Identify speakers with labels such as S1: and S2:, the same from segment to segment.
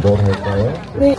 S1: 뭘 할까요?
S2: 네.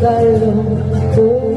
S2: Carlos.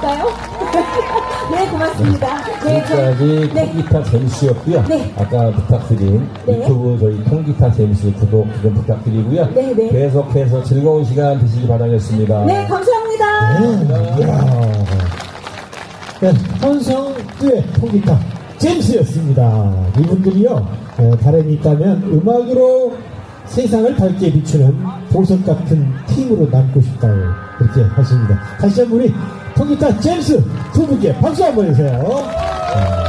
S2: 같은가요? 네 고맙습니다 네, 저-
S1: 지금까지
S2: 네.
S1: 통기타 제임스였고요.
S2: 네.
S1: 아까 부탁드린
S2: 네.
S1: 유튜브 저희 통기타 제임스 구독 좀 부탁드리고요.
S2: 네, 네.
S1: 계속해서 즐거운 시간 되시기 바라겠습니다.
S2: 네 감사합니다
S3: 이야. 네, 혼성듀의 통기타 제임스였습니다. 이분들이요, 어, 다름이 있다면 음악으로 세상을 밝게 비추는 보석 같은 팀으로 남고 싶다고 그렇게 하십니다. 다시 한번 우리 통기타 제임스 두 분께 박수 한번 해주세요. 자,